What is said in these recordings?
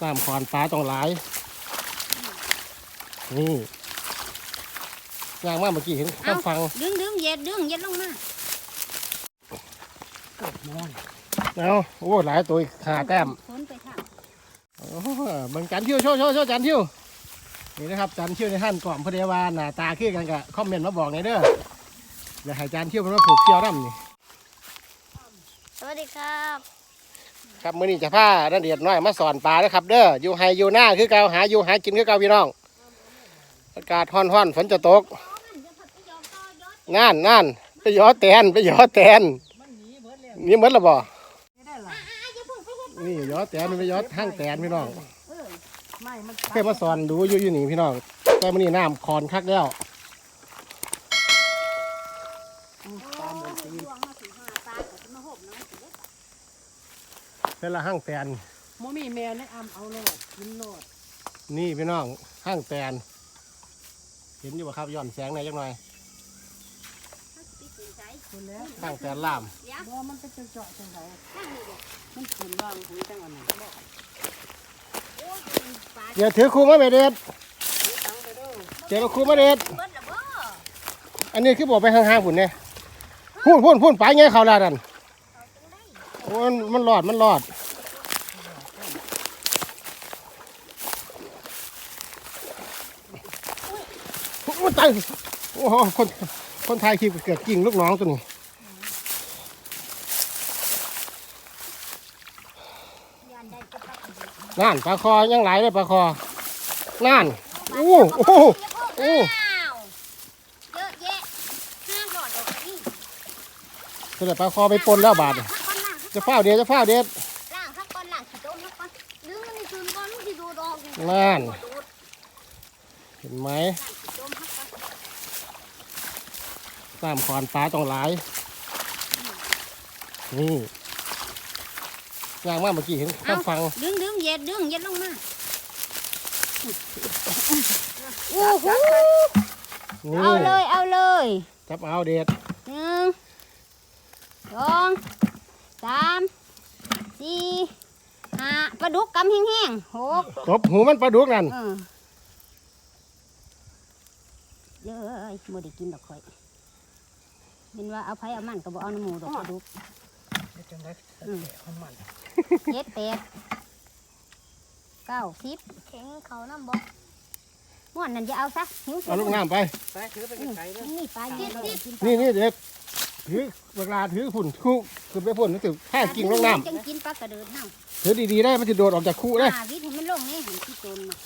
สามขอนปลาต้องหลาย นี่ย่างมากเมื่อกี้เห็นข้ามฟัง ดึงดึงเหย็ดดึงเหย็ดลงมาเอาโอ้หลายตัวอีกขาแต้มฝนไปทางโอ้โหเบิ่งจันทิวโชว์โชว์โชว์จันทิวนี่นะครับจันทิวในท่านกล่อมพอดีว่าหน้าตาคือกันกับคอมเมนต์มาบอกในอยเด้ออยากให้จันทิวมันมาผูกเกี่ยวน้ำนี่สวัสดีครับ ครับมื้อนี้จะพาดันเดียดน้อยมาสอนปลาเด้อครับ เด้ออยู่ไฮอยู่หน้าคือเก่าหาอยู่หากินคือเก่าพี่น้องอากาศร้อนๆฝนจะตกนั่นนั่นไปหยอแตนไปหยอแตนนี่เหมือนละบ่นี่หยอแตนมันไปหยอห้างแตนพี่น้องไม่มันเคยมาสอนดูอยู่อยู่นี่พี่น้องแต่มื้อนี้น้ำคอนคักแล้ว ตามมันตี เป็นละห้างแตนโมมีแมวในอำเอาโลดกินโลดนี่พี่น้องห้างแตน เห็นอยู่บ่ครับย้อนแสงหน่อยจังหน่อยคนแล้วห้างแตนล่ามบ่มันเป็นเจาะจังไดมันขึ้นว่างหุยจังอันนั้นบ่เดี๋ยวถือครูมาไม่เด็ดตังไปเด้อเดี๋ยวเอาครูมาเด็ดเบิดละบ่อันนี้คือบอกไปห่างๆพุ่นเนี่ยพูนพูนพูนไปไงเขาลาดันโอ้มันมันรอดมันรอด มันตายโอ้โหคนคนไทยคลิปเกิดกิ่งลูกน้องตัวนี้ยันได้ก็ปักนั่นปลาคอยังไหลเลยปลาคอนั่นโอ้โอ้โหโอ้อ้าวเยอะแยะห้าหลอดดอกนี่ตัวไหนปลาคอไปปนแล้วบาดข้างก้อนล่างจะเฝ้าเดียวจะเฝ้าเด็ดล่างข้างก้อนล่างขี้ต้มข้างก้อนดึงมันในคืนก้อนลูกที่ดูดอกอยู่นั่นดูดเห็นไหม ล่างขี้ต้มข้างก้อน สามขอนปลาต้องหลาย นี่ย่างมากเมื่อกี้เห็นข้ามฟัง ดึงดึงเหย็ดดึงเหย็ดลงมาโอ้โหนี่เอาเลยเอาเลยจับเอาเด็ดหนึ่งสองสามสี่ห้าปลาดุกกำแห้งๆหกตบหูมันปลาดุกนั่นเออเยอะโมได้กินดอกข่อย เห็นว่าเอาไผเอามันก็บอกเอาน้ำหมูดอกปลาดุกเฮ็ดจังได๋อืมเอามันเจ็ดแปดเก้าสิบแข็งเขาน้ำบ่ม่วนนั่นจะเอาซะหิวเอาลูกน้ำไป ไปถือไปไกลๆเด้อนี่ปลาเจ็ดสิบนี่นี่เด็ดถือเวลาถือฝุ่นคู่คือไปฝุ่นนึกถึงแค่กิ่งลูกน้จังกินปลากระเดิดเน่าำถือดีๆได้มันจะโดดออกจากคู่ได้อ่าวิทย์ให้มันลงแน่หันที่ตนมา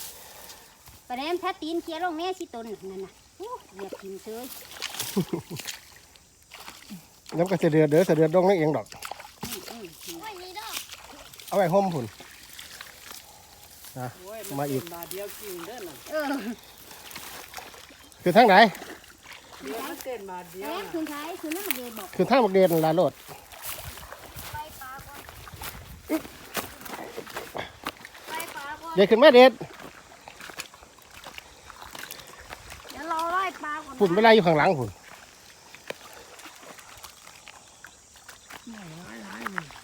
ปลาแดมถ้าตีนเคลียร์ลงแน่ที่ตนน่ะนั่นน่ะโอ้เหยียบกินเฉย แล้วก็จะเดือดเดือดเดือดดงนั่นเองดอกอืมอืมอืมเอาไว้ห่มฝุ่นโอ้ยนมาอีกเป็นบาทเดียวกินเด้อนั่นเออคือทางไหนเดี๋ยวมันเต้นบาทเดีแดยวมน่ะคืนท้ายคืนน้ำเดือดบอกคือทางบักเดนลาโลดไปปลาก่อนไปปลาก่อนเด็ดขึ้นมาเด็ดเดี๋ยวรอไล่ปลาก่อนฝุ่นไปไล่อยู่ข้างหลังฝุ่น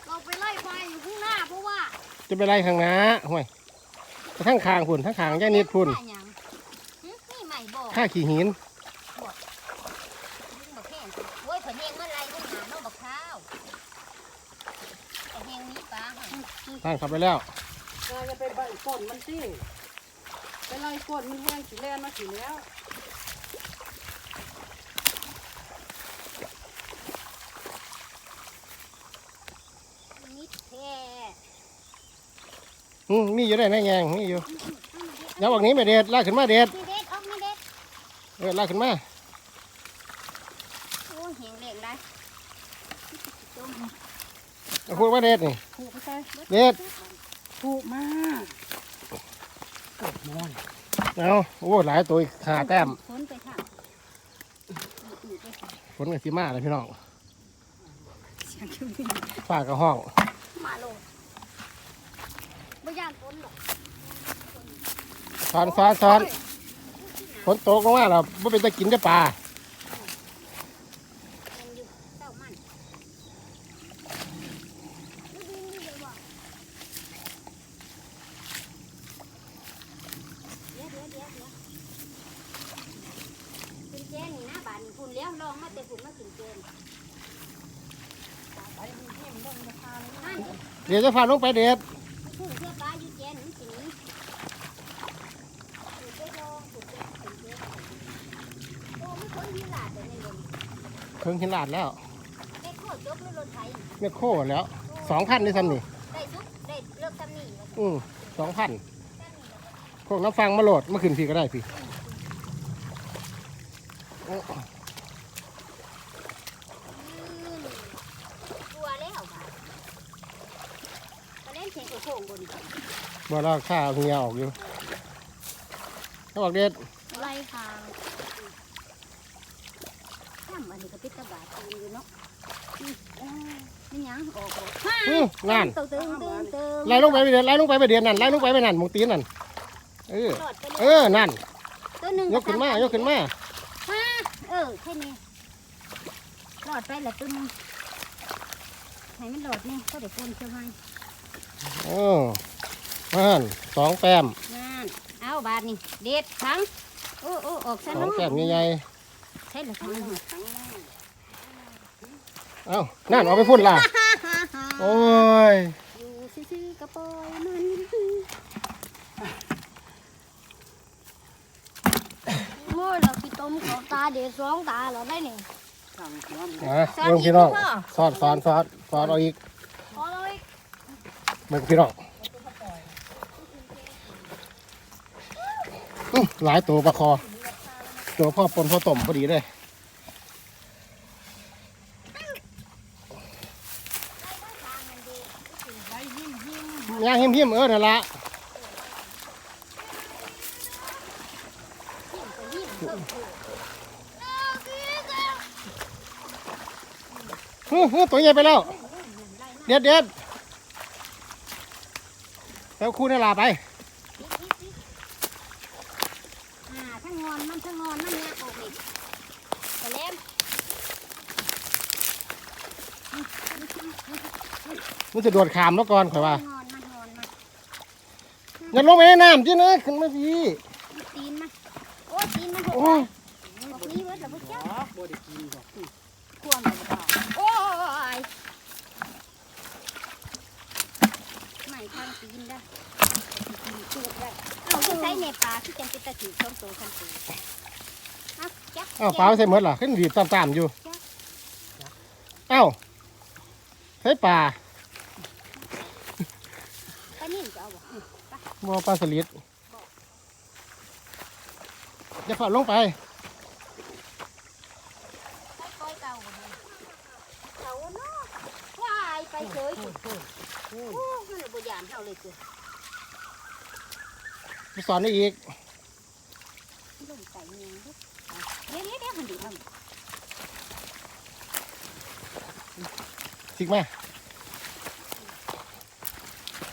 เราไปไล่ปลาอยู่ข้างหน้าเพราะว่า จะไปไล่ข้างหน้าห่วยไปทางคางฝุ่นทางคางย่านิดฝุ่นข้าหยังหึนี่ใหม่บอกข้าขี่หินยิงบักแห้งโอ้ยผันเฮงเมื่อไรก็หาน้องบักข้าวผันเฮงนี้ปลาหั่นทางขับไปแล้วก็จะไปใบก้นมันสิไปไล่ก้นมันแห้งสิแล่นมาสิแล้ว นิดแท้ อืมมีอยู่ได้ในแงงมีอยู่เดี๋ยวบอกนี้ไม่เด็ดลากขึ้นมาเด็ดนี่เด็ดออกไม่เด็ดเออลากขึ้นมาโอ้ยเฮงเล่งได้จมเอาพูดว่าเด็ดนี่ผูกไปใส่เด็ดผูกมาเกิดมอนเอาโอ้หลายตัวอีกขาแต้มฝนไปทางฝนกับสีมาเลยพี่น้องฝ้ากระห้องมาลง ซ้อนซ้อนซ้อนฝนตกลงมาเราไม่เป็นตะกินจะป่าเจี๊ยบเจี๊ยว่เดี๋ยวเดี๋ยวเดี๋เดี๋ยวกินเาบันคุณเลี้ยวลองมาแต่คุณมากินเจนนั่เดี๋ยวจะพาลงไปเด็ด รื่องหินลาดแล้วได้โคตรจบเลยรถไถเนี่ยโค้แล้วสองพันนี่ซ้ำนี่ได้ซุปได้เลิกซ้ำนี่ว่าอืมสองพันซ้ำนี่แล้วก็พวกน้ำฟังมาโหลดมาขึ้นพี่ก็ได้พี่โอ้อืมกลัวแล้วค่ะตอนเล่นเสียงโค้งๆบนบ่เราข้าเอาเงียออกอยู่เขาบอกเด็ดไล่ทาง ทำอันนี้ก็ปิดตาบาดตีนอยู่เนาะอืมเอ้ยมันหยังออกบ่ฮ่าอื้อนั่นตึงตึงตึงตึงไล่ลงไปไปเด็ดไล่ลงไปไปเด็ดนั่นไล่ลงไปไปนั่นหมองตีนนั่นเออรอดไปเอเลยอนั่นตัวหนึ่งยกขึ้นมายกขึ้นมาฮ่าเออแค่นี้รอดไปละตัวหนึงให้มันรอดนี่ก็เดี๋ยวคนเชื่อไหมโอ้นั่นสองแต้มนั่นเอาบาทนี่เด็ดทั้งโอ้โอ้ออกซะสองเนาะแต้มใหญ่ ใช่เหรอทั้งหมดๆเอ้านั่นเอาไปพุ่นล่ะฮ่าฮ่าฮ่าโอ้ย อยู่ซื่อๆกระปอยมันโม่เราพี่ต้มเขาตาเด็ดสองตาเราได้เนี่ยสั่งหัวมันนะเรื่องพี่น้องสอดสอนสอดสอดเอาอีกพอเลยเบิ่งพี่น้องอื้อหลายตัวปลาคอ ตัวพ่อปนพ่อต้มพอดีเลยย่างหิมหิมเออนั่นละฮึฮึตัวใหญ่ไปแล้ว เด็ดเด็ดแล้วคู่นี่ลาไป อ่าทั้งงอนมันทั้งงอนมันเนี่ยออกอีกกระเล่ม มันจะโดดขามแล้วก่อนข่อยว่างอนมันงอนมันอย่าลงไปในน้ำจีนะขึ้นมาพี่มันตีนมันโอ้ตีนมันหกโอ้ยบอกนี้เว้ยเราไม่เจ้าอ๋อบ่ได้กินหรอกควมเลยค่ะโอ้ยไม่ทางตีนได้ตีนได้เอาที่ใช้ในปลาที่จังเป็นตะถือส้มโตส้มโตเอาจับอ้าวปลาไม่ใส่หมดล่ะขึ้นดีบตามๆอยู่ เอ้าใส่ปลาปลานิ่ม จะเอาบ่บ่ปลาสลิดอย่าฝ่าลงไปไปปล่อยเก่าบ่เนี่ยเก่าเนาะว้ายไปเฉยจุดโอ้มันเลยบ่ยานเท่าเลยจ้ะไปสอนได้อีกลงไก่เมียงเด้อเดี๋ยวเดี๋ยวเดี๋ยวมันดีมันสิกมา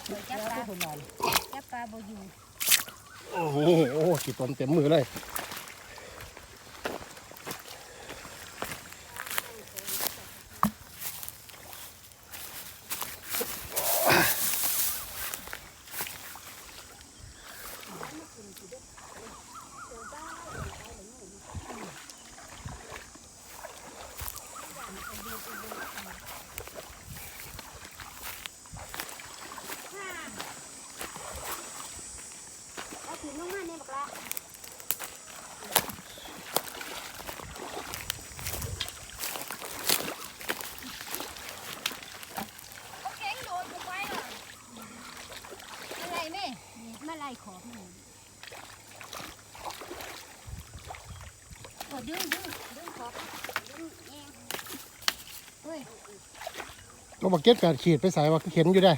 จับ แล้ว ปลาก็คนนั้นจับปลาบ่อยู่โอ้โหขีดตนเต็มมือเลย เอาถึงลงมาเนี่ยบักละ เก่งโดดลงไปอะอะไรแม่ นี่มาไล่ขอบมันโอ้ดึงดึงดึงขอบดึงเองเฮ้ย ก็บอกเก็ตแปดขีดไปใส่ว่าเข็นอยู่ได้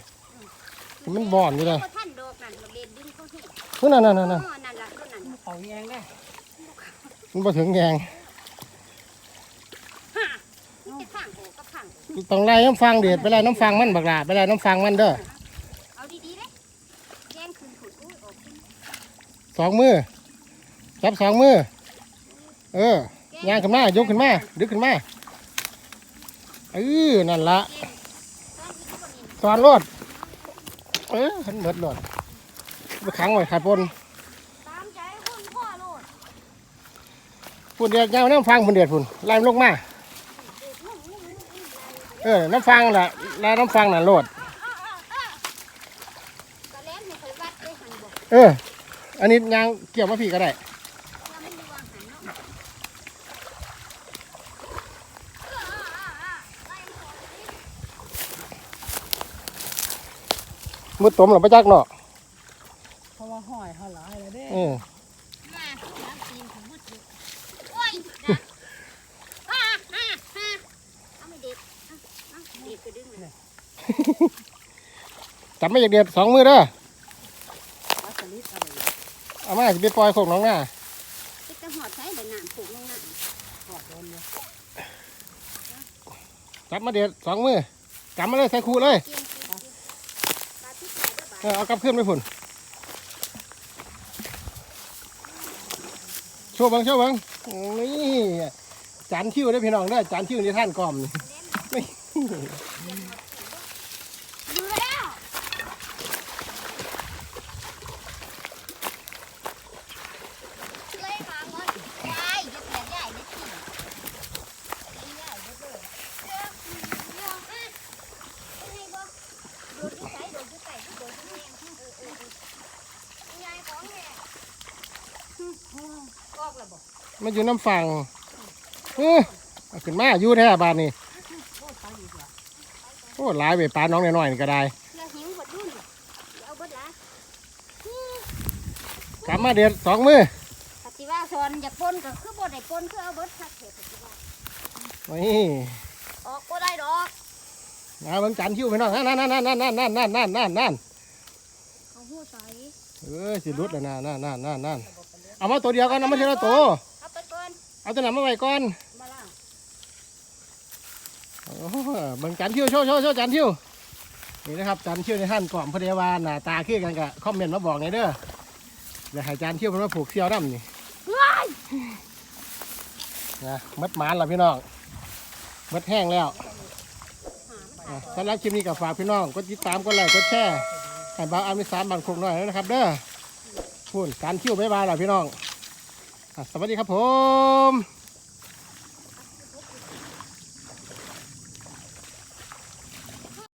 มันบ่อนอยู่ได้ท่านดอกนั่นบักเด็ดดึงเขาที่นั่นนั่นนั่นนั่นอ๋อนั่นล่ะต้นนั่นล่ะเขาแยงได้มันมาถึงแยงนี่จะข้างโหกับข้างโหต้องไล่น้ำฟังเด็ดไปไล่น้ำฟังมันบักหลาไปไล่น้ำฟังมันเด้อเอาดีๆเด้แย่งคืนขุดอุ้ยออกขึ้นสองมือจับสองมือเออย่างขึ้นมายกขึ้นมาดึกขึ้นมาเออนั่นละ ตอนนี้ก็บ่นี่สอนรถเออขันเบิดรถไปขังไว้ขาดปนตามใจคุณพ่อโลดพุ่นเดียดยาวน้ำฟังพุ่นเดียดพุ่นไล่มันลงมาเด็เออน้ำฟังน่ะแล้วน้ำฟังน่ะโลดตอนแรกเนี่ยเคยวัดได้หันบอกเออ อันนี้ยางเกี่ยวมาพี่ก็ได้ ว่ามันมีวางหันเนาะ มุดตมหรือไปจักเนาะเพราะว่าห้อยเขาหลายแล้วเด้เออมาน้ำตีนผมมุดอยู่โอ้ยนะอ่าอ่าอ่าเอาไม่เด็ดเอาเอาเด็ดก็ดึงเลยจับไม่อยากเด็ดสองมือเด้อปลาสลิดอะไรเอามาจะไปปล่อยโคกหน้องหน้าจะจะหอดใช้เดี๋ยวน้ำผูกลงน้ำหอดโดนเลยจับมาเด็ดสองมือกำมาเลยใส่คูเลย เออเอากลับขึ้นไปผุนโชว์บังโชว์บังนี่จานคิวได้พี่น้องได้จานคิวนี่ท่านกอมนี่ อยู่แล้วเลยมาหมดยายจะเปลี่ยนยายได้ที่ยายได้เลยเจ้าเจ้าอะให้บ่โดดอยู่ไสโดดอยู่ไสโดดอยู่แม่งเออเออเออยายของแม่ ออกแล้วบ่มันอยู่น้ำฟังเออเอาขึ้นมาอยู่แท้บานนี่โอ้หลายไปปลาน้องน้อยๆนี่ก็ได้อย่าหิวหมดรุ่นอย่าเอาเบิดละกำมาเด็ดสองมือปฏิว่าสอนอยากปนก็คือบ่ได้ปนคือเอาเบิดคักเถอะปฏิว่านี่ออกบ่ได้ดอกเอาเบิ่งจานคิวพี่น้องนั่นนั่นนั่นนั่นนั่นนั่นนั่นนั่นนั่นนั่นเอาหัวใส่เออสิรุดแล้วนะนั่นนั่นนั่นนั่น เอามาตัวเดียวกันเอามาทีละตัวเอาไปก่อนเอาตัวนั้นมาไว้ก่อนมาล่างโอ้โหเบิ่งจานคิวโชว์โชว์โชว์จานคิวนี่นะครับจานคิวในท่านกล่อมพอดีว่าหน้าตาคือกันกับคอมเมนต์มาบอกไงเด้อเดี๋ยวให้จานคิวมันมาผูกเสี่ยวน้ำนี่นะมัดหมานแล้วพี่น้องมัดแห้งแล้วอะสำหรับคลิปนี้ก็ฝากพี่น้องกดติดตามกดไลค์กดแชร์ให้บ่าวอามิสามบันคงหน่อยนะครับ เด้อ พูนการคิวบ๊ายบายล่ะพี่น้อง สวัสดีครับผม